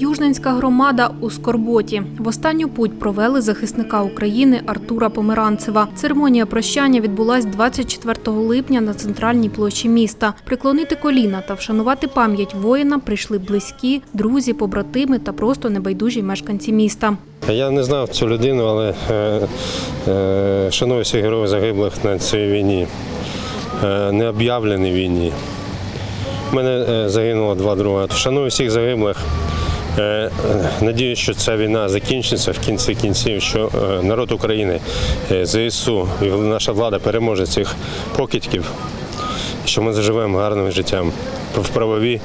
Южненська громада у Скорботі. В останню путь провели захисника України Артура Померанцева. Церемонія прощання відбулась 24 липня на центральній площі міста. Приклонити коліна та вшанувати пам'ять воїна прийшли близькі, друзі, побратими та просто небайдужі мешканці міста. Я не знав цю людину, але е, е, шаную всіх героїв загиблих на цій війні, е, не об'явленій війні. У мене загинуло два друга. Шаную всіх загиблих. Е, Надіюсь, що ця війна закінчиться в кінці кінців, що е, народ України, е, ЗСУ і наша влада переможе цих покидьків, що ми заживемо гарним життям в правовій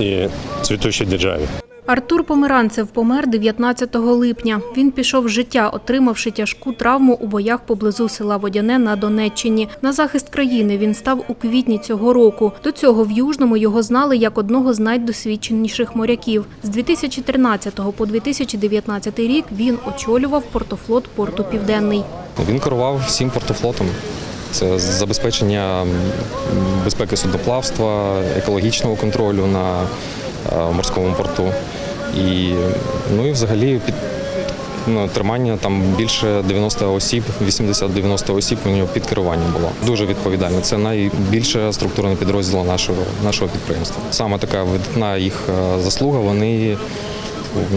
і цвітучій державі. Артур Померанцев помер 19 липня. Він пішов з життя, отримавши тяжку травму у боях поблизу села Водяне на Донеччині. На захист країни він став у квітні цього року. До цього в Южному його знали як одного з найдосвідченіших моряків. З 2013 по 2019 рік він очолював портофлот порту Південний. Він керував всім портофлотом. Це забезпечення безпеки судноплавства, екологічного контролю на е, морському порту. І, ну і взагалі під ну, тримання там більше 90 осіб, 80-90 осіб у нього під керуванням було. Дуже відповідально. Це найбільше структурне підрозділ нашого, нашого підприємства. Саме така видатна їх е, заслуга. Вони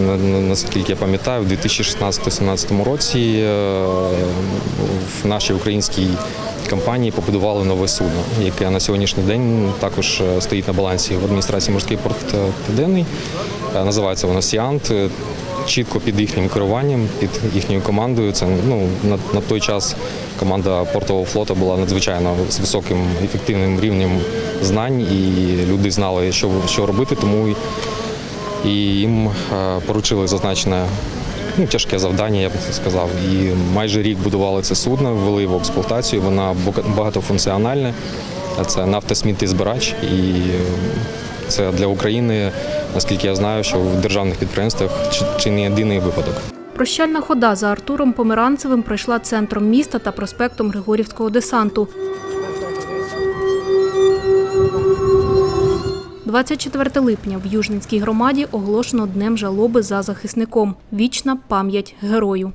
на- на- наскільки я пам'ятаю, в 2016-2017 році е, в нашій українській компанії побудували нове судно, яке на сьогоднішній день також е, стоїть на балансі в адміністрації морський порт е, Південний. Е, Називається воно Сіант. Чітко під їхнім керуванням, під їхньою командою. Це ну на, на той час команда портового флоту була надзвичайно з високим ефективним рівнем знань, і люди знали, що, що робити, тому і їм поручили зазначене тяжке завдання, я б це сказав. І майже рік будували це судно, ввели в експлуатацію. Вона багатофункціональна. Це нафтосміттєзбирач. І це для України, наскільки я знаю, що в державних підприємствах чи, не єдиний випадок. Прощальна хода за Артуром Померанцевим пройшла центром міста та проспектом Григорівського десанту. 24 липня в Южницькій громаді оголошено днем жалоби за захисником. Вічна пам'ять герою.